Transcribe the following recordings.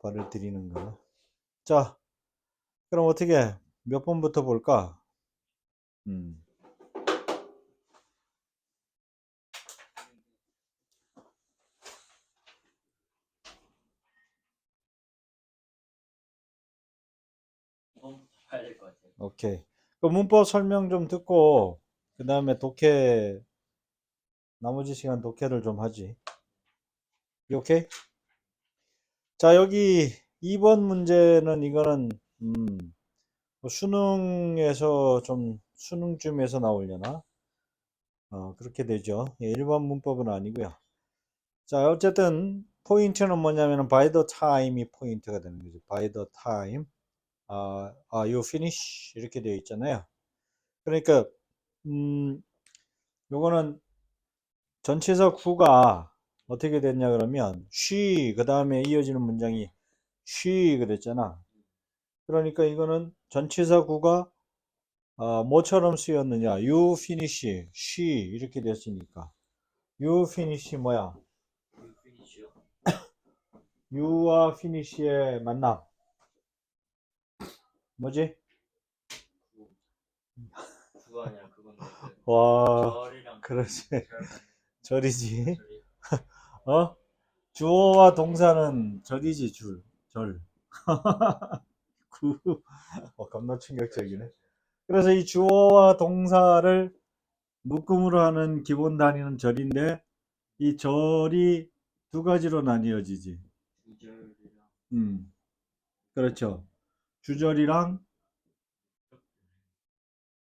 발을 들이는 거. 자, 그럼 어떻게 몇 번부터 볼까? 음. 오케이. 그 문법 설명 좀 듣고 그 다음에 독해 나머지 시간 독해를 좀 하지. 이 오케이? 자 여기 2번 문제는 이거는 음, 뭐 수능에서 좀 수능쯤에서 나오려나? 어, 그렇게 되죠. 예, 1번 문법은 아니고요. 자 어쨌든 포인트는 뭐냐면은 by the time이 포인트가 되는 거죠. by the time. 아, 아, you finish 이렇게 되어 있잖아요. 그러니까 음, 요거는 전치사 구가 어떻게 됐냐 그러면 she 그 다음에 이어지는 문장이 she 그랬잖아. 그러니까 이거는 전치사 구가 어, 뭐처럼 쓰였느냐? you finish, she 이렇게 됐으니까 you finish 뭐야? you와 finish의 만남 뭐지? 와절 절이지 절이 어? 주어와 동사는 절이지 줄, 절. 구. 어, 겁나 충격적이네. 그래서 이 주어와 동사를 묶음으로 하는 기본 단위는 절인데 이 절이 두 가지로 나뉘어지지. 음. 그렇죠. 주절이랑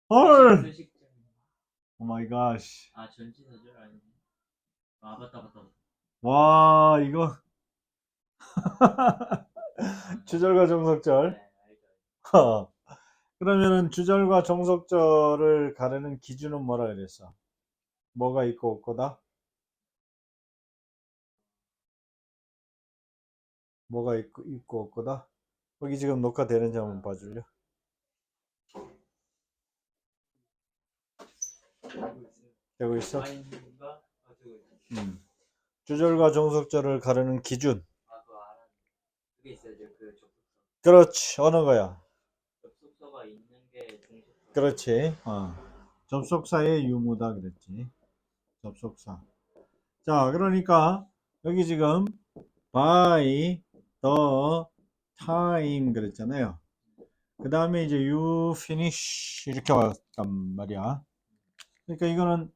헐! 오 마이 갓. 아 전치사절 아니네. 아 맞다 맞다. 맞다. 와, 이거 주절과 정석절. 네. 어. 그러면은 주절과 정석절을 가르는 기준은 뭐라 그랬어? 뭐가 있고 없고다? 뭐가 있고, 있고 없고다? 거기 지금 녹화되는지 한번 봐줄려? 알고 있어요. 되고 있어? 음. 주절과 정석절을 가르는 기준. 아 그. 그렇지. 어느 거야? 접속사가 있는 게 종속사. 그렇지. 어. 접속사의 유무다 그랬지. 접속사. 자, 그러니까 여기 지금 by the time 그랬잖아요. 그 다음에 이제 you finish 이렇게 왔단 말이야. 그러니까 이거는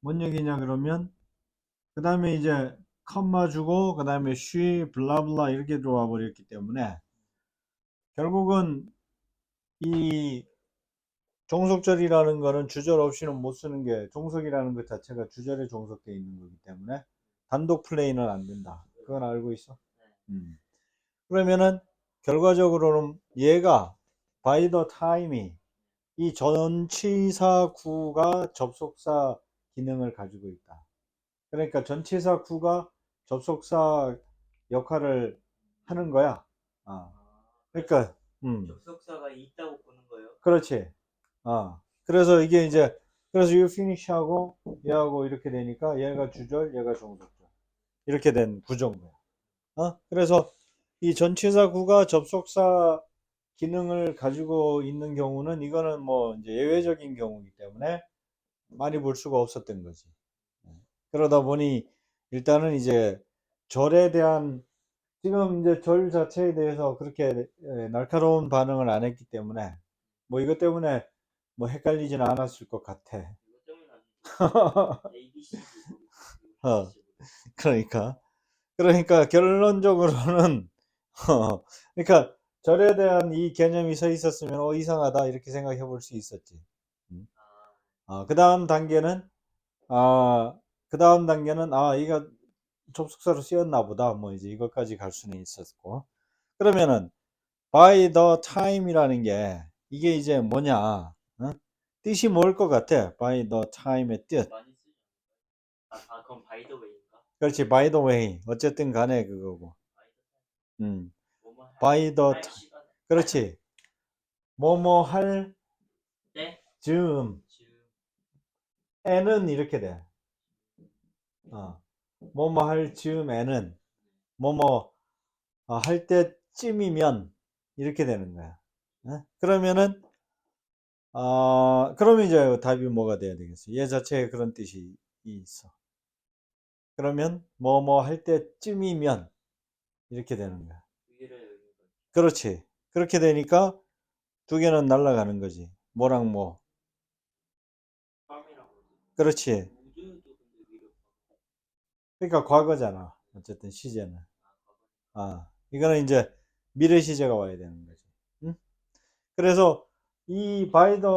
뭔 얘기냐 그러면 그 다음에 이제 컴마 주고 그 다음에 she 블라블라 이렇게 들어와 버렸기 때문에 결국은 이 종속절이라는 거는 주절 없이는 못 쓰는 게 종속이라는 것 자체가 주절에 종속되어 있는 거기 때문에 단독 플레이는 안 된다. 그건 알고 있어? 음. 그러면은 결과적으로는 얘가 by the time이 이 전치사 구가 접속사 기능을 가지고 있다. 그러니까 전치사 구가 접속사 역할을 하는 거야. 아, 아, 그러니까 음. 접속사가 있다고 보는 거예요. 그렇지. 아, 그래서 이게 이제, 그래서 you finish하고 얘하고 이렇게 되니까 얘가 주절, 얘가 종속절. 이렇게 된 구조인 거야. 어? 그래서 이 전치사 구가 접속사 기능을 가지고 있는 경우는 이거는 뭐 이제 예외적인 경우이기 때문에 많이 볼 수가 없었던 거지. 그러다 보니 일단은 이제 절에 대한 지금 이제 절 자체에 대해서 그렇게 에, 날카로운 반응을 안 했기 때문에 뭐 이것 때문에 뭐 헷갈리지는 않았을 것 같아. 어. 그러니까 그러니까 결론적으로는 어, 그러니까 절에 대한 이 개념이 서 있었으면 어 이상하다 이렇게 생각해 볼 수 있었지. 아, 어, 그 다음 단계는 아, 그 다음 단계는 아, 이가 접속사로 쓰였나 보다. 뭐 이제 이것까지 갈 수는 있었고. 그러면은 by the time이라는 게 이게 이제 뭐냐? 어? 뜻이 뭘 것 같아? by the time의 뜻. 아, 아 그럼 바이 더 웨이인가? 그렇지. by the way. 어쨌든 간에 그거고. 음. by the 할 ti- 시간 그렇지. 뭐뭐 할때 즈음 지금 에는 이렇게 돼. 어. 뭐뭐 할 즈음에는 뭐뭐 아, 할 때쯤이면 이렇게 되는 거야. 어? 그러면은 아, 그러면 이제 답이 뭐가 돼야 되겠어? 얘 자체에 그런 뜻이 있어. 그러면 뭐뭐 할 때쯤이면 이렇게 되는 거야. 그렇지. 그렇게 되니까 두 개는 날아가는 거지. 뭐랑 뭐. 그렇지. 그러니까 과거잖아. 어쨌든 시제는. 아, 이거는 이제 미래 시제가 와야 되는 거지. 응? 그래서 이 by the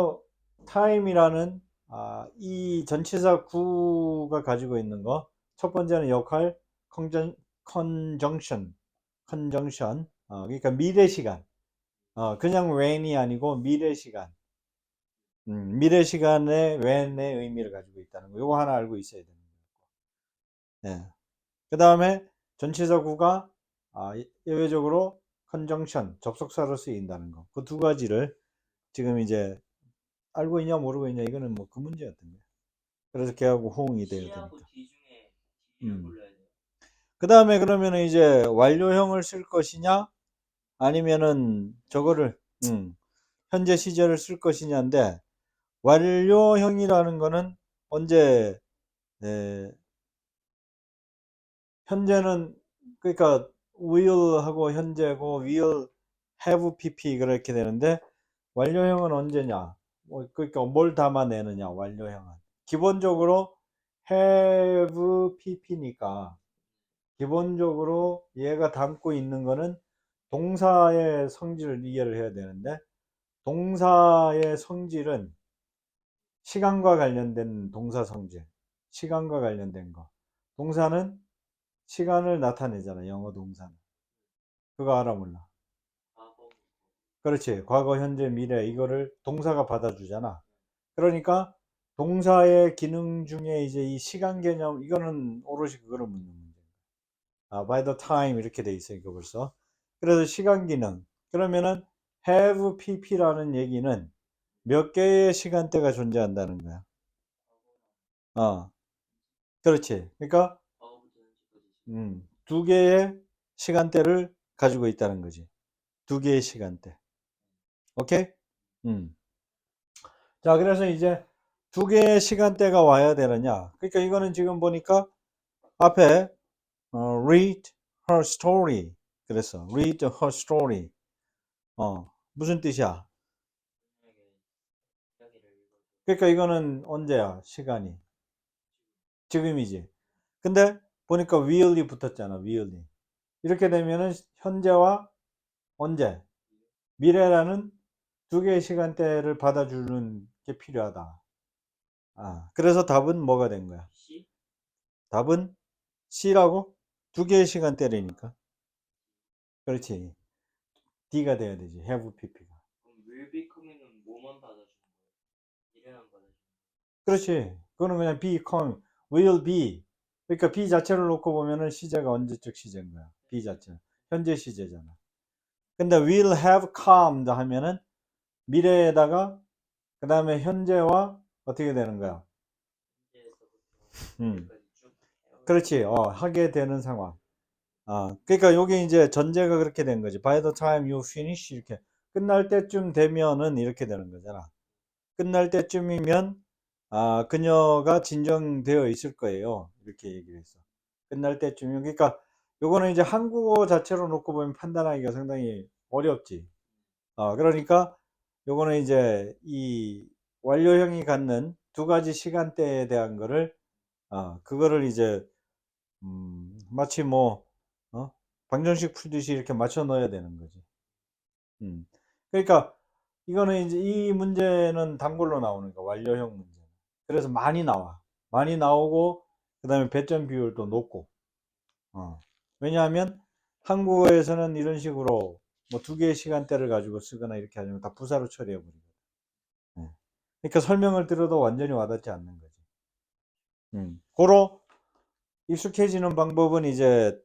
time이라는 아, 이 전치사 구가 가지고 있는 거. 첫 번째는 역할 conjun- conjunction. conjunction. 어, 그러니까 미래 시간. 어, 그냥 when이 아니고 미래 시간. 음, 미래 시간에 when의 의미를 가지고 있다는 거. 요거 하나 알고 있어야 거고. 예. 그 다음에 전치사 구가 아, 예외적으로 conjunction, 접속사로 쓰인다는 거. 그 두 가지를 지금 이제 알고 있냐 모르고 있냐 이거는 뭐 그 문제였던 거야. 그래서 걔하고 호응이 돼야 되니까. 음. 그 다음에 그러면 이제 완료형을 쓸 것이냐 아니면은 저거를 음, 현재 시제를 쓸 것이냐인데 완료형이라는 거는 언제 에, 현재는 그러니까 will 하고 현재고 will have pp 그렇게 되는데 완료형은 언제냐? 뭐 그러니까 뭘 담아내느냐 완료형은. 기본적으로 have pp니까? 기본적으로 얘가 담고 있는 거는 동사의 성질을 이해를 해야 되는데 동사의 성질은 시간과 관련된 동사 성질 시간과 관련된 거. 동사는 시간을 나타내잖아 영어 동사는. 그거 알아 몰라? 과거 그렇지. 과거 현재 미래 이거를 동사가 받아주잖아. 그러니까 동사의 기능 중에 이제 이 시간 개념 이거는 오롯이 그거를 묻는 문제 아 by the time 이렇게 돼 있어 이거 벌써. 그래서 시간 기능. 그러면은 have pp라는 얘기는 몇 개의 시간대가 존재한다는 거야? 어. 그렇지. 그러니까 음, 두 개의 시간대를 가지고 있다는 거지. 두 개의 시간대. 오케이? 음. 자, 그래서 이제 두 개의 시간대가 와야 되느냐. 그러니까 이거는 지금 보니까 앞에 어, read her story. 그랬어. read her story. 어, 무슨 뜻이야? 그러니까 이거는 언제야? 시간이. 지금이지. 근데 보니까 will이 붙었잖아. will이. 이렇게 되면은 현재와 언제, 미래라는 두 개의 시간대를 받아주는 게 필요하다. 아, 그래서 답은 뭐가 된 거야? C 답은 C라고? 두 개의 시간대라니까. 그렇지. D가 돼야 되지. have pp가. 그럼 will be coming은 뭐만 받아주는 거예요? 미래만 받아주는 거예요? 그렇지. 그거는 그냥 be come, will be. 그러니까 be 자체를 놓고 보면은 시제가 언제적 시제인 거야. be 자체. 현재 시제잖아. 근데 will have calmed 하면은 미래에다가 그 다음에 현재와 어떻게 되는 거야? 음. 그렇지. 어, 하게 되는 상황. 아, 그러니까 요게 이제 전제가 그렇게 된 거지. By the time you finish 이렇게 끝날 때쯤 되면은 이렇게 되는 거잖아. 끝날 때쯤이면 아, 그녀가 진정되어 있을 거예요. 이렇게 얘기를 했어. 끝날 때쯤이면 그러니까 요거는 이제 한국어 자체로 놓고 보면 판단하기가 상당히 어렵지. 아, 그러니까 요거는 이제 이 완료형이 갖는 두 가지 시간대에 대한 거를 아, 그거를 이제 음, 마치 뭐 어? 방정식 풀듯이 이렇게 맞춰 넣어야 되는 거지. 음. 그러니까 이거는 이제 이 문제는 단골로 나오는 거 완료형 문제. 그래서 많이 나와. 많이 나오고 그 다음에 배점 비율도 높고. 어. 왜냐하면 한국어에서는 이런 식으로 뭐 두 개의 시간대를 가지고 쓰거나 이렇게 하면 다 부사로 처리해 버리거든. 예. 그러니까 설명을 들어도 완전히 와닿지 않는 거지. 음. 고로 익숙해지는 방법은 이제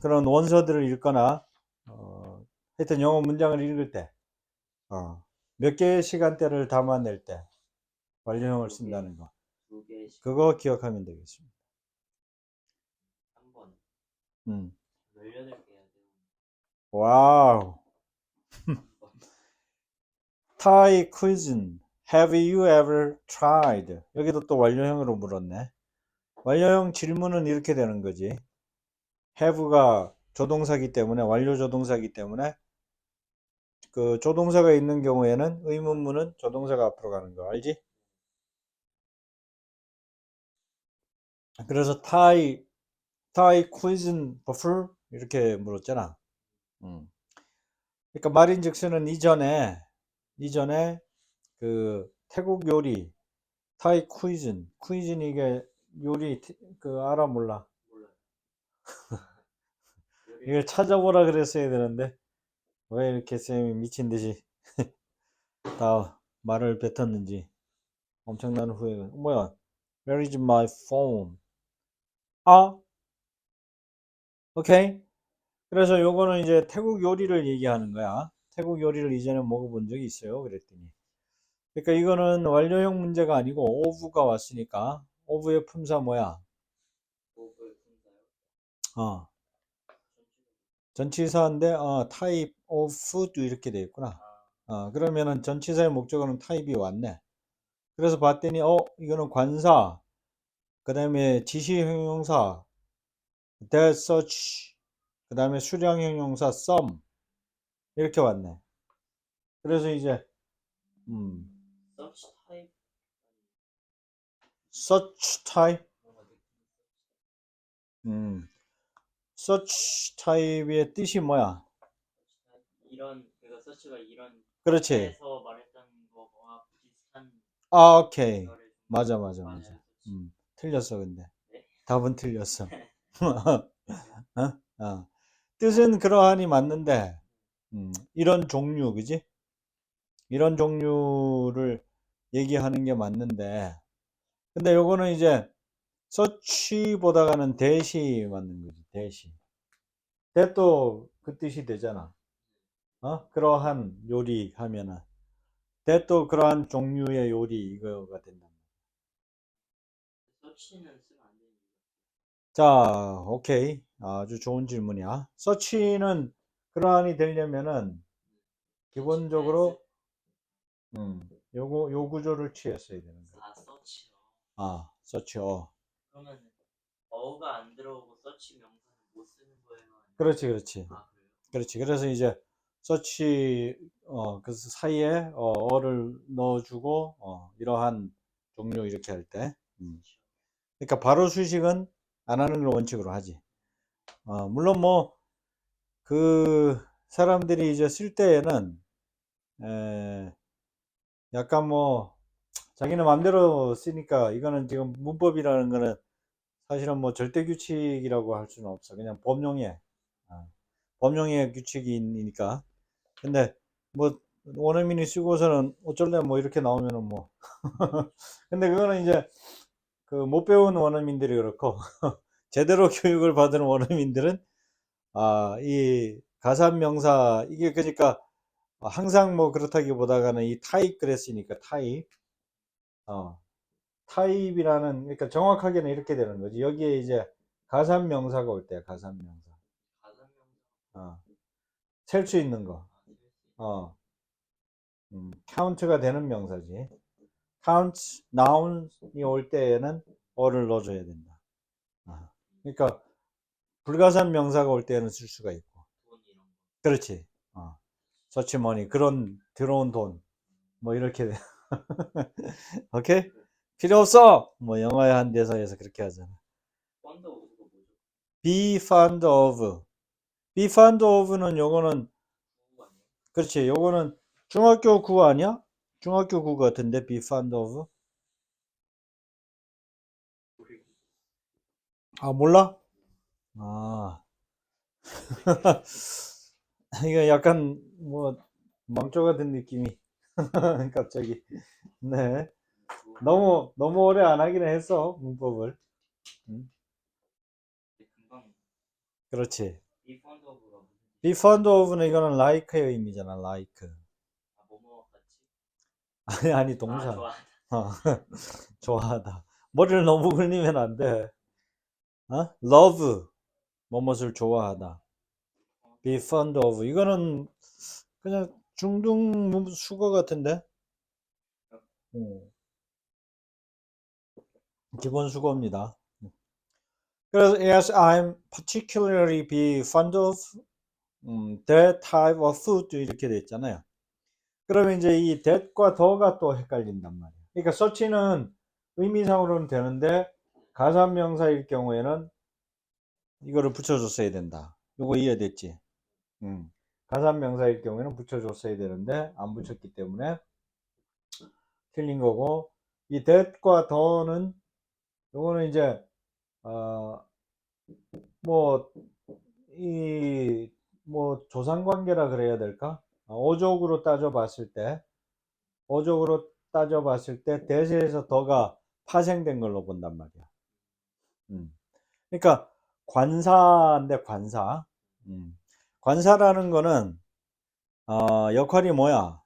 그런 원서들을 읽거나 어, 하여튼 영어 문장을 읽을 때 어, 몇 개의 시간대를 담아낼 때 완료형을 쓴다는 거 그거 기억하면 되겠습니다. 한 번. 음. 18개 해야 돼요. 와우. Thai cuisine. Have you ever tried? 여기도 또 완료형으로 물었네. 완료형 질문은 이렇게 되는 거지. have가 조동사기 때문에 완료 조동사기 때문에 그 조동사가 있는 경우에는 의문문은 조동사가 앞으로 가는 거 알지? 그래서 타이 타이 cuisine prefer 이렇게 물었잖아. 음. 그러니까 말인즉슨은 이전에 이전에 그 태국 요리 타이 cuisine cuisine 이게 요리 티- 그 알아 몰라. 이걸 찾아보라 그랬어야 되는데 왜 이렇게 쌤이 미친 듯이 다 말을 뱉었는지 엄청난 후회가 뭐야 Where is my phone? 아. 오케이. 그래서 요거는 이제 태국 요리를 얘기하는 거야. 태국 요리를 이전에 먹어본 적이 있어요. 그랬더니. 그러니까 이거는 완료형 문제가 아니고 오브가 왔으니까 오브의 품사 뭐야. 어. 전치사인데 어 type of food 이렇게 돼 있구나. 아, 어, 그러면은 전치사의 목적어는 타입이 왔네. 그래서 봤더니, 어, 이거는 관사, 그 다음에 지시 형용사, that such, 그 다음에 수량 형용사 some, 이렇게 왔네. 그래서 이제, 음, such type such type. 음, such type의 뜻이 뭐야? 이런 그러니까 such가 이런 그렇지. 에서 말했던 거와 비슷한 아, 오케이. 맞아, 맞아, 맞아. 음, 틀렸어, 근데. 네? 답은 틀렸어. 어? 어. 뜻은 그러하니 맞는데, 음, 이런 종류, 그지? 이런 종류를 얘기하는 게 맞는데, 근데 요거는 이제 서치보다가는 대시 맞는 거지, 대시. 대도 그 뜻이 되잖아. 어? 그러한 요리 하면은. 대도 그러한 종류의 요리 이거가 된다. such는 쓰면 안 되는 자, 오케이. 아주 좋은 질문이야. 서치는 그러한이 되려면은 기본적으로 음, 요거 요 구조를 취했어야 되는 거야. 아 such요. 아, 서치어. 그러면 어가 안 들어오고 such 명사는 못 쓰는 거예요? 그렇지, 그렇지. 아? 그렇지. 그래서 이제 서치 어, 그 사이에 어, 어를 넣어주고 어, 이러한 종류 이렇게 할 때. 음. 그러니까 바로 수식은 안 하는 걸 원칙으로 하지. 어, 물론 뭐 그 사람들이 이제 쓸 때에는 에, 약간 뭐 자기는 마음대로 쓰니까 이거는 지금 문법이라는 거는 사실은 뭐 절대 규칙이라고 할 수는 없어. 그냥 법령의 아, 법령의 규칙이니까. 근데 뭐 원어민이 쓰고서는 어쩔래 뭐 이렇게 나오면은 뭐 근데 그거는 이제 그 못 배운 원어민들이 그렇고 제대로 교육을 받은 원어민들은 아, 이 가산 명사 이게 그러니까 항상 뭐 그렇다기보다가는 이 타입 그랬으니까 타입. 어 타입이라는 그러니까 정확하게는 이렇게 되는 거지. 여기에 이제 가산 명사가 올 때야 가산 명사. 가산명사. 어셀 수 있는 거. 아, 쓸수 있- 어, 음, 카운트가 되는 명사지. Count, noun이 올 때에는 어를 넣어줘야 된다. 아, 그러니까 불가산 명사가 올 때는 쓸 수가 있고. 그렇지. 어, money, 그런 들어온 돈, 뭐 이렇게 돼. 오케이? 필요 없어. 뭐 영어의 한 대사에서 그렇게 하잖아. be fond of. be fond of는 요거는? 그렇지. 요거는 중학교 구 아니야? 중학교 구 같은데 be fond of. 아, 몰라? 아. 이거 약간 뭐 망조 같은 느낌이 갑자기. 네. 너무 너무 오래 안 하기는 했어. 문법을. 금방 그렇지. be fond of는 이거는 like의 의미잖아. like. 아 아니 아니 아 동사. 좋아 어, 좋아하다. 머리를 너무 굴리면 안 돼. 어? love. 뭐뭇을 좋아하다. 어, be fond of. 이거는 그냥 중등 수거 같은데? 어. 기본 수거입니다. 그래서 yes, I'm particularly be fond of 음, that type of food 이렇게 돼 있잖아요. 그러면 이제 이 that과 the가 또 헷갈린단 말이에요. 그러니까 such는 의미상으로는 되는데 가산명사일 경우에는 이거를 붙여줬어야 된다. 이거 이해됐지? 음. 가산명사일 경우에는 붙여줬어야 되는데 안 붙였기 때문에 틀린 거고 이 that과 the는 요거는 이제 어 뭐 이 뭐 조상 관계라 그래야 될까? 어, 어족으로 따져봤을 때 어족으로 따져봤을 때 대세에서 더가 파생된 걸로 본단 말이야. 음. 그러니까 관사인데 관사. 음. 관사라는 거는 어, 역할이 뭐야?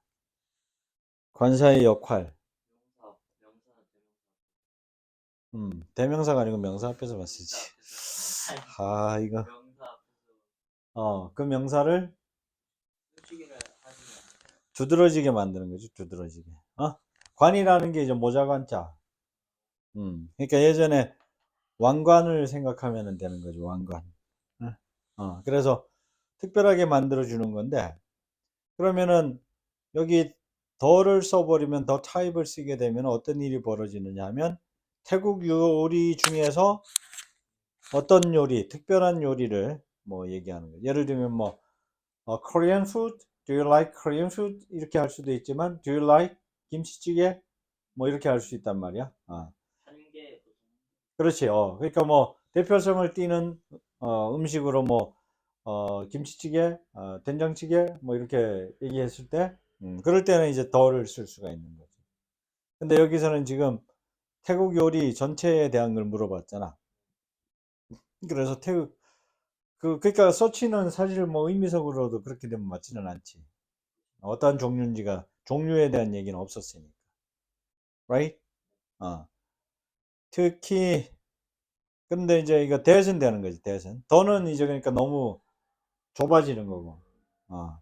관사의 역할. 음, 대명사가 아니고 명사 앞에서 봤었지. 아, 이거. 어, 그 명사를 두드러지게 만드는 거지, 두드러지게. 어? 관이라는 게 이제 모자관자. 음, 그러니까 예전에 왕관을 생각하면 되는 거죠, 왕관. 어? 어, 그래서 특별하게 만들어주는 건데, 그러면은 여기 더를 써버리면 더 타입을 쓰게 되면 어떤 일이 벌어지느냐 하면 태국 요리 중에서 어떤 요리, 특별한 요리를 뭐 얘기하는 거예요. 예를 들면 뭐 어, Korean food, do you like Korean food? 이렇게 할 수도 있지만 do you like 김치찌개? 뭐 이렇게 할 수 있단 말이야. 아, 그렇지. 어, 그러니까 뭐 대표성을 띠는 어, 음식으로 뭐 어, 김치찌개, 어, 된장찌개 뭐 이렇게 얘기했을 때 음, 그럴 때는 이제 더를 쓸 수가 있는 거지. 근데 여기서는 지금 태국 요리 전체에 대한 걸 물어봤잖아. 그래서 태국 그 그러니까 서치는 사실 뭐 의미적으로도 그렇게 되면 맞지는 않지. 어떠한 종류인지가 종류에 대한 얘기는 없었으니까. right? 어. 특히 근데 이제 이거 대선 되는 거지 대선. 더는 이제 그러니까 너무 좁아지는 거고. 어.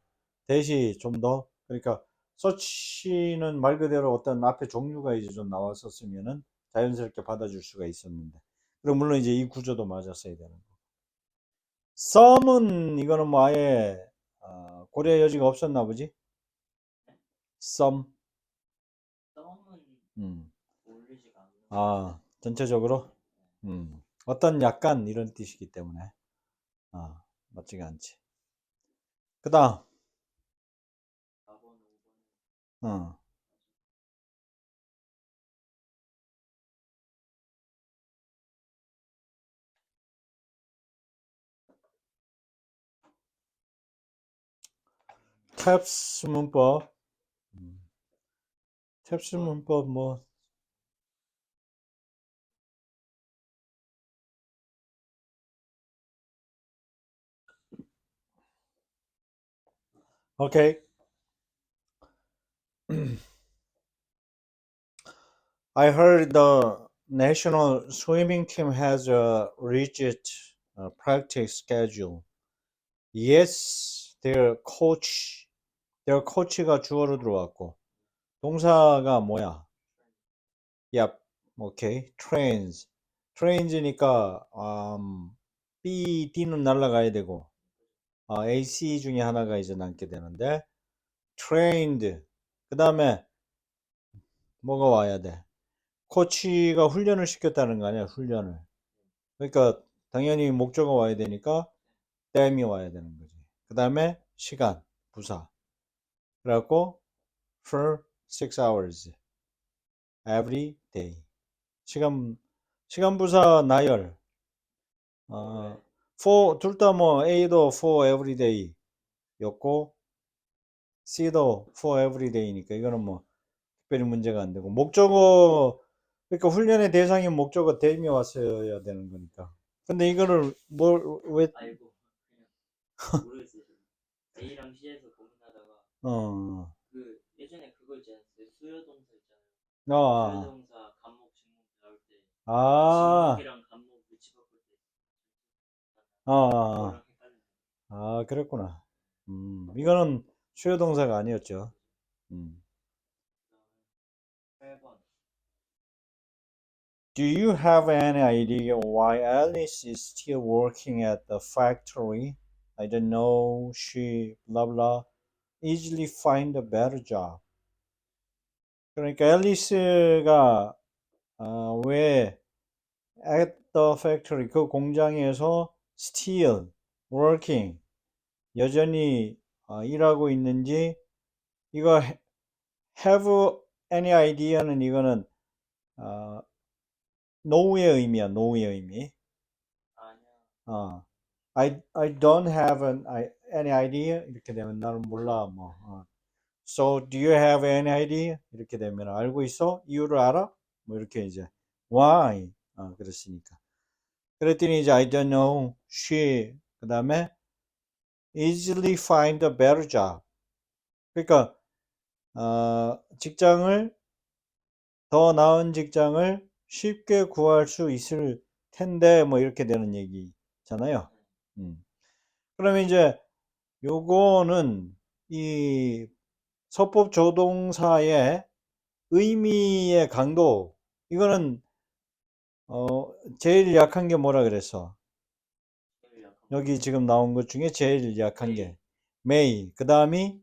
대시 좀 더 그러니까 서치는 말 그대로 어떤 앞에 종류가 이제 좀 나왔었으면은 자연스럽게 받아줄 수가 있었는데. 그리고 물론 이제 이 구조도 맞았어야 되는 거. 썸은 이거는 뭐 아예 어, 고려 여지가 없었나 보지? 썸. 음. 아, 전체적으로 음. 어떤 약간 이런 뜻이기 때문에 아, 맞지가 않지. 그다음 4번, 5번 어. 탭스 문법 음. 탭스 문법 뭐 Okay. I heard the national swimming team has a rigid uh, practice schedule. Yes, their coach, their coach가 주어로 들어왔고 동사가 뭐야? Yep, okay. Trains. Trains니까 um, B, D는 날라가야 되고 아, A, C 중에 하나가 이제 남게 되는데 trained 그 다음에 뭐가 와야 돼? 코치가 훈련을 시켰다는 거 아니야? 훈련을. 그러니까 당연히 목적어가 와야 되니까 댐이 와야 되는 거지. 그 다음에 시간, 부사. 그래갖고 for six hours every day. 시간 시간 부사 나열. 어, for 둘 다 뭐 A도 for every day 였고 C도 for every day니까 이거는 뭐 특별히 문제가 안 되고 목적어 그러니까 훈련의 대상인 목적어 댐이 왔어야 되는 거니까. 근데 이거를 뭘왜. A랑 C에서 어, 그 예전에 그거 있지 않았어요? 수요동사 있잖아요. 아, 수요동사 간목 직목 나올 때 아, 직목이랑 간목 위치 바꿀 때 아, 그거랑 헷갈리는 아, 아, 그랬구나. 음, 이거는 수요 동사가 아니었죠. 음. 그다음에 8번 Do you have any idea why Alice is still working at the factory? I don't know. She blah blah easily find a better job. 그러니까 앨리스가 아, 왜 at the factory 그 공장에서 still working 여전히 아, 일하고 있는지 이거 ha- have any idea는 이거는 아, no의 의미야 no의 의미 아니야 어, I, I don't have an, I, any idea? 이렇게 되면 나는 몰라 뭐. 어. So do you have any idea? 이렇게 되면 알고 있어? 이유를 알아? 뭐 이렇게 이제 why? 어, 그랬으니까. 그랬더니 이제 I don't know. She 그 다음에 easily find a better job. 그러니까 어, 직장을 더 나은 직장을 쉽게 구할 수 있을 텐데 뭐 이렇게 되는 얘기잖아요. 음. 그러면 이제 요거는 이 서법 조동사의 의미의 강도 이거는 어 제일 약한 게 뭐라 그랬어? 여기 지금 나온 것 중에 제일 약한 게 may 그 다음이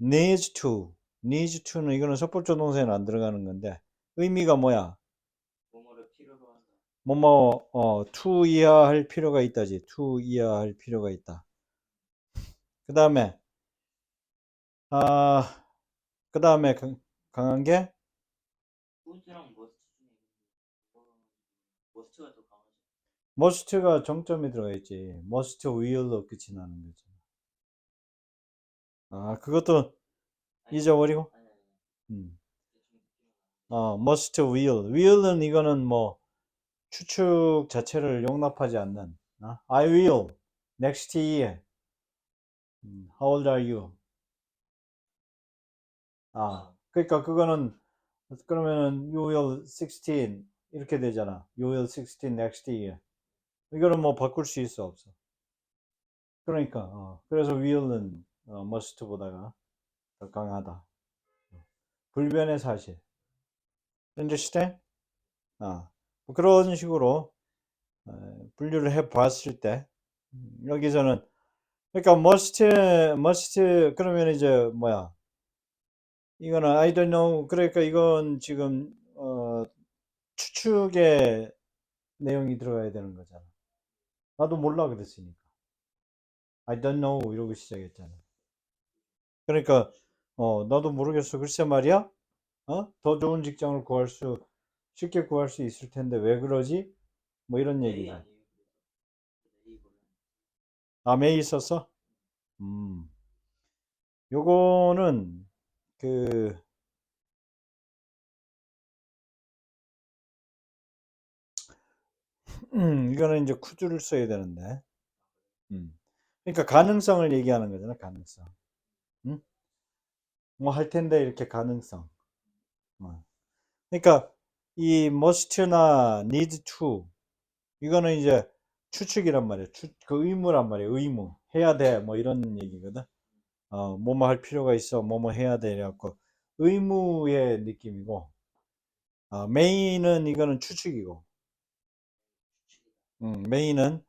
needs to needs to는 이거는 서법 조동사에는 안 들어가는 건데 의미가 뭐야? 뭐뭐 어 to 이하 할 필요가 있다지 to 이하 할 필요가 있다. 그 다음에 아, 그 다음에 강한 게 머스트 머스트가 더 정점이 들어가 있지. must will로 끝이 나는 거죠. 아, 그것도 아니, 잊어버리고. 아니 아니 음. 어, must will. will은 이거는 뭐 추측 자체를 용납하지 않는. 어? I will next year. 음, how old are you? 아, 그러니까 그거는 그러면은 you will 16 이렇게 되잖아. You will 16 next year. 이거는 뭐 바꿀 수 있어 없어. 그러니까 어, 그래서 will은 어, must보다가 더 강하다. 불변의 사실. understand? 아, 뭐 그런 식으로 어, 분류를 해 봤을 때 음, 여기서는 그러니까 must must 그러면 이제 뭐야? 이거는 I don't know. 그러니까 이건 지금 어, 추측의 내용이 들어가야 되는 거잖아. 나도 몰라 그랬으니까. I don't know 이러고 시작했잖아. 그러니까 어 나도 모르겠어. 글쎄 말이야. 어? 더 좋은 직장을 구할 수 쉽게 구할 수 있을 텐데 왜 그러지? 뭐 이런 얘기죠. A 보면 아, 메이 있었어? 음. 요거는 그 음, 이거는 이제 쿠드를 써야 되는데. 음. 그러니까 가능성을 얘기하는 거잖아, 가능성. 음? 뭐할 텐데 이렇게 가능성. 어. 그러니까 이 must나 need to 이거는 이제 추측이란 말이야. 추, 그 의무란 말이야. 의무. 해야 돼. 뭐 이런 얘기거든. 어, 뭐뭐 할 필요가 있어. 뭐뭐 해야 돼. 이래갖고 의무의 느낌이고 어, 메인은 이거는 추측이고 음, 메인은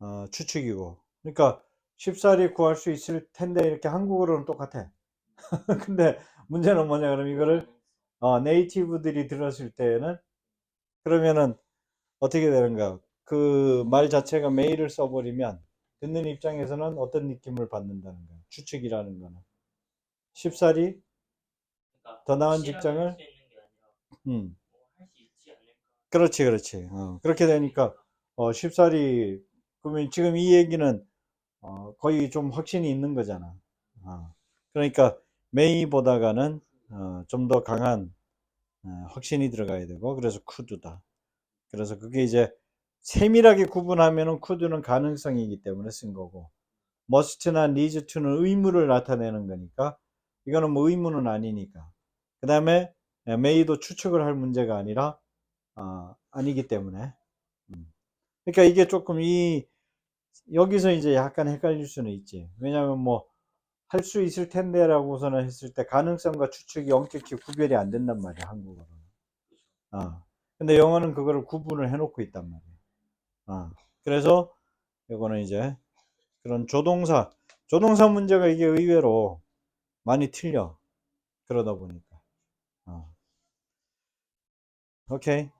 어, 추측이고 그러니까 쉽사리 구할 수 있을 텐데 이렇게 한국어로는 똑같아. 근데 문제는 뭐냐 그럼 이거를 어, 네이티브들이 들었을 때는 그러면은 어떻게 되는가? 그 말 자체가 메일을 써버리면 듣는 입장에서는 어떤 느낌을 받는다는 거야. 추측이라는 거는 쉽사리 그러니까 더 나은 직장을? 음, 않을까 그렇지, 그렇지. 어, 그렇게 되니까 어, 쉽사리 그러면 지금 이 얘기는 어, 거의 좀 확신이 있는 거잖아. 어, 그러니까 메이 보다가는 어, 좀 더 강한 어, 확신이 들어가야 되고 그래서 쿠드다. 그래서 그게 이제 세밀하게 구분하면은 쿠드는 가능성이기 때문에 쓴 거고 needs to는 의무를 나타내는 거니까 이거는 뭐 의무는 아니니까 그 다음에 may도 추측을 할 문제가 아니라 아, 아니기 때문에 음. 그러니까 이게 조금 이 여기서 이제 약간 헷갈릴 수는 있지. 왜냐면 뭐 할 수 있을 텐데라고서는 했을 때 가능성과 추측이 엄격히 구별이 안 된단 말이야 한국어로는. 아 근데 영어는 그거를 구분을 해놓고 있단 말이야. 아 그래서 이거는 이제 그런 조동사 조동사 문제가 이게 의외로 많이 틀려 그러다 보니까. 아. 오케이.